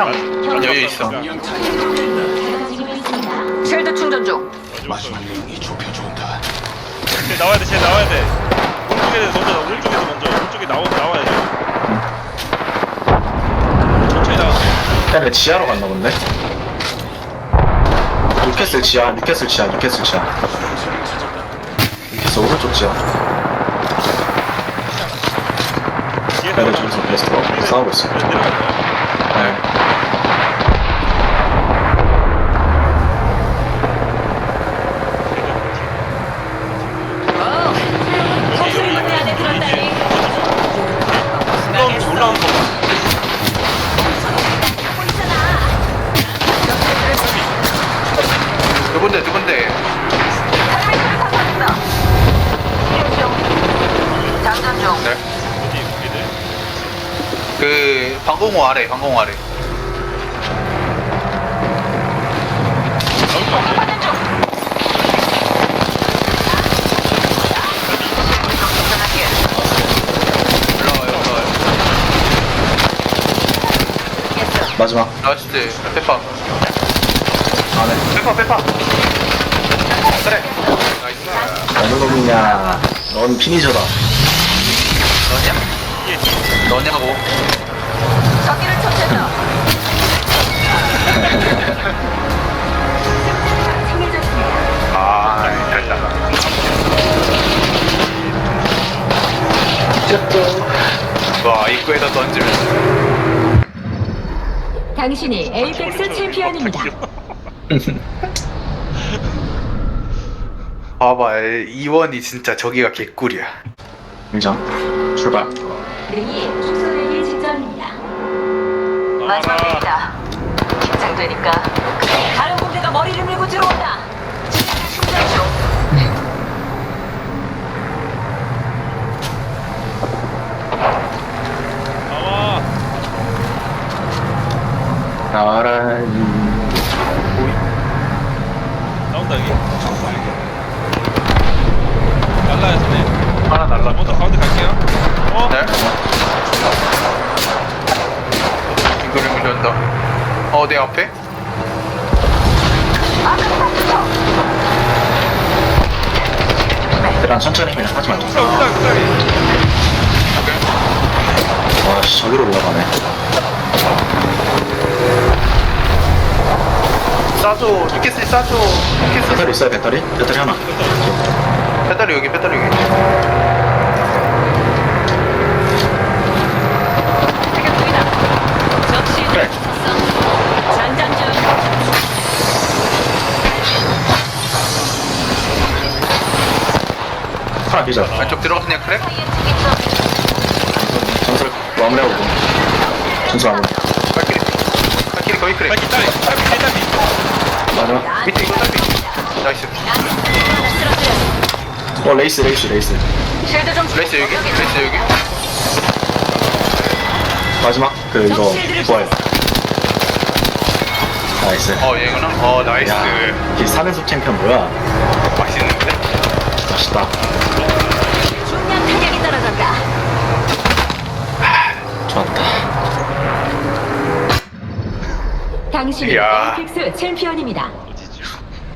수류탄 여유 있어. 쉴드 충전 중. 마지막 유닛이 좁혀준다. 쟤 나와야 돼, 쟤 나와야 돼. 오른쪽에 먼저, 오른쪽에서 먼저, 오른쪽에 나와, 나와야 돼. 천천히 나와. 야, 내 지하로 갔나 본데? 뉴캐슬 지하, 뉴캐슬 지하, 뉴캐슬 지하. 뉴캐슬 오른쪽 지하. 뒤에 내가 나와. 저기서 베스트가 싸우고 있어. 네. 그 방공호 아래 방공호 아래. 올라와요. 마지막. 나이스 페파 안에. 페파 페파. 그래. 나이스. 어느 놈이냐. 넌 피니저다. 너냐? 너냐고? 적기를 처치했다. 아 잘다. 와 입구에다 던지면 당신이 에이펙스 챔피언입니다. 봐봐 이원이 진짜 저기가 개꿀이야. 인정. 출발. 능이 축소되기 직전입니다. 마지막 나와라. 일이다. 긴장되니까. 다른 군대가 머리를 밀고 들어온다. 충전 중. 나와. 나와라. 나온다, 여기. 날라야, 쟤네. 하나 날라. 먼저 가운데 갈게요. 어? 네? 이거를 밀려온다. 어, 내 앞에? 얘랑 천천히 그냥 하지 말자. 와, 씨, 저기로 올라가네. 싸줘. 티켓을 싸줘. 티켓을 배터리 있어요, 배터리? 배터리 하나. 배터리 여기, 배터리 여기. 하나 기절. 왼쪽 들어갔냐, 크랙? 전설 마무리하고. 전설 마무리. 발키리. 발키리 거의 크랙. 빨리 딸이, 딸이, 딸이. 마지막. 밑에 이거 딸피. 나이스. 어, 레이스, 레이스, 레이스. 쉴드 좀. 레이스 여기? 레이스 여기? 마지막. 그, 이거, 부활. 나이스. 어, 얘구나. 어, 나이스. 야, 이 3연속 챔피언 뭐야? 맛있다. 중량 탄약이 떨어졌다. 좋았다. 당신이 이야. 에이펙스 챔피언입니다.